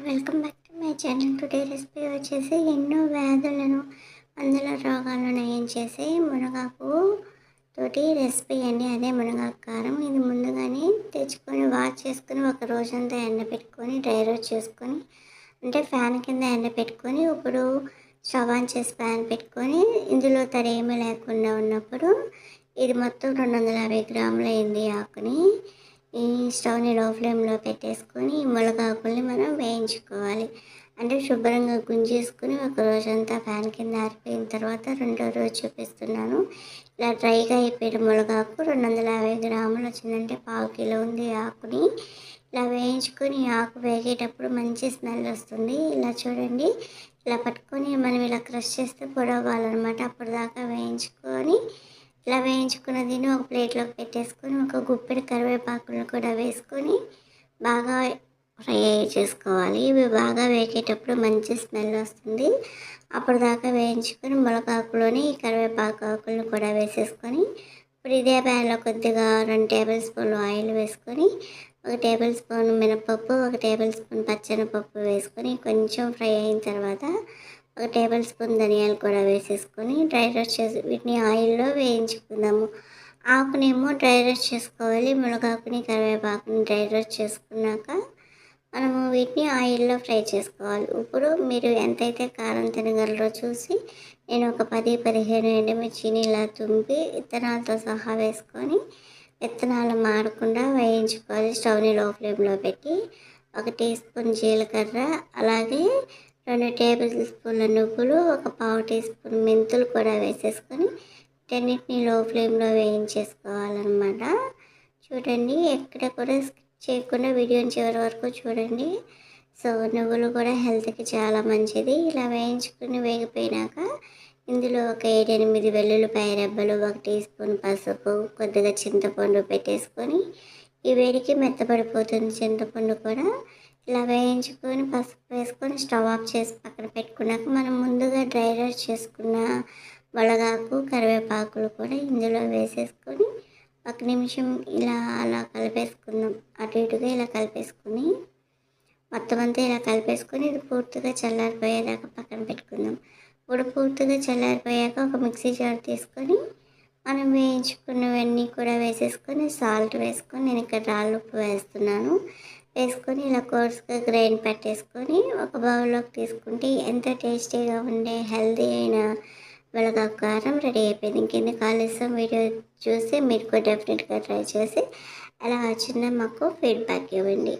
And welcome back to my channel. Today recipe వచ్చేసి ఎన్నో వ్యాధులను మందుల రోగాలను నయం చేసే మునగాకు తోటి రెసిపీ అండి. అదే మునగాకు కారం. ఇది ముందుగానే తెచ్చుకొని వాష్ చేసుకొని ఒక రోజంతా ఎండబెట్టుకొని డ్రై రోస్ట్ చేసుకొని అంటే ఫ్యాన్ కింద ఎండబెట్టుకొని ఇప్పుడు స్టవ్ ఆన్ చేసి ఫ్యాన్ పెట్టుకొని ఇందులో తరేమీ లేకుండా ఉన్నప్పుడు ఇది మొత్తం రెండు వందల యాభై గ్రాముల అయింది ఆకుని. ఈ స్టవ్ని లో ఫ్లేమ్లో పెట్టేసుకొని ములగాకుల్ని మనం వేయించుకోవాలి. అంటే శుభ్రంగా గుంజేసుకుని ఒక రోజంతా ఫ్యాన్ కింద ఆరిపోయిన తర్వాత రెండో రోజు చూపిస్తున్నాను. ఇలా డ్రైగా అయిపోయిన ములగాకు రెండు వందల యాభై గ్రాములు వచ్చిందంటే పావు కిలో ఉంది ఆకుని. ఇలా వేయించుకొని ఆకు వేగేటప్పుడు మంచి స్మెల్ వస్తుంది. ఇలా చూడండి. ఇలా పట్టుకొని మనం ఇలా క్రష్ చేస్తే పొడవాలన్నమాట అప్పుడు దాకా వేయించుకొని ఇలా వేయించుకున్న దీన్ని ఒక ప్లేట్లోకి పెట్టేసుకొని ఒక గుప్పెడు కరివేపాకులు కూడా వేసుకొని బాగా ఫ్రై చేసుకోవాలి. ఇవి బాగా వేగేటప్పుడు మంచి స్మెల్ వస్తుంది. అప్పుడు దాకా వేయించుకొని మొలకాకులోని కరివేపాకు ఆకులను కూడా వేసేసుకొని ఇప్పుడు ఇదే ప్యాన్లో కొద్దిగా రెండు టేబుల్ స్పూన్లు ఆయిల్ వేసుకొని ఒక టేబుల్ స్పూన్ మినపప్పు ఒక టేబుల్ స్పూన్ పచ్చనపప్పు వేసుకొని కొంచెం ఫ్రై అయిన తర్వాత ఒక టేబుల్ స్పూన్ ధనియాలు కూడా వేసేసుకొని డ్రై రోస్ట్ చేసి వీటిని ఆయిల్లో వేయించుకుందాము. ఆకునేమో డ్రై రోస్ట్ చేసుకోవాలి మునగాకుని కరివేపాకుని డ్రై రోస్ట్ చేసుకున్నాక మనము వీటిని ఆయిల్లో ఫ్రై చేసుకోవాలి. ఇప్పుడు మీరు ఎంతైతే కారం తినగలరో చూసి నేను ఒక పది పదిహేను ఎండుమిర్చిని ఇలా తుంపి విత్తనాలతో సహా వేసుకొని విత్తనాలు మాడకుండా వేయించుకోవాలి. స్టవ్ని లో ఫ్లేమ్లో పెట్టి ఒక టీ స్పూన్ జీలకర్ర అలాగే రెండు టేబుల్ స్పూన్ల నువ్వులు ఒక పావు టీ స్పూన్ మెంతులు కూడా వేసేసుకొని వీటన్నిటిని లో ఫ్లేమ్లో వేయించేసుకోవాలన్నమాట. చూడండి ఎక్కడ కూడా స్కిప్ చేయకుండా వీడియోని చివరి వరకు చూడండి. సో నువ్వులు కూడా హెల్త్కి చాలా మంచిది. ఇలా వేయించుకుని వేగిపోయినాక ఇందులో ఒక ఏడు ఎనిమిది వెల్లుల్లిపాయ రెబ్బలు ఒక టీ స్పూన్ పసుపు కొద్దిగా చింతపండు పెట్టేసుకొని ఈ వేడికి మెత్తపడిపోతుంది చింతపండు కూడా ఇలా వేయించుకొని పసుపు వేసుకొని స్టవ్ ఆఫ్ చేసి పక్కన పెట్టుకున్నాక మనం ముందుగా డ్రై రోస్ట్ చేసుకున్న వలగాకు కరివేపాకులు కూడా ఇందులో వేసేసుకొని ఒక నిమిషం ఇలా అలా కలిపేసుకుందాం. అటు ఇటుగా ఇలా కలిపేసుకొని మొత్తం అంతా ఇలా కలిపేసుకొని ఇది పూర్తిగా చల్లారిపోయేదాకా పక్కన పెట్టుకుందాం. ఇప్పుడు పూర్తిగా చల్లారిపోయాక ఒక మిక్సీ జార్ తీసుకొని మనం వేయించుకున్నవన్నీ కూడా వేసేసుకొని సాల్ట్ వేసుకొని నేను ఇక్కడ రాళ్ళు ఉప్పు వేస్తున్నాను. వేసుకొని ఇలా కోర్స్గా గ్రైండ్ పెట్టేసుకొని ఒక బౌల్లోకి తీసుకుంటే ఎంత టేస్టీగా ఉండే హెల్తీ అయిన వెలగా కారం రెడీ అయిపోయింది. ఇంకెందుకు కాలుస్తాం వీడియో చూసి మీరు కూడా డెఫినెట్గా ట్రై చేసి అలా వచ్చిందో మాకు ఫీడ్బ్యాక్ ఇవ్వండి.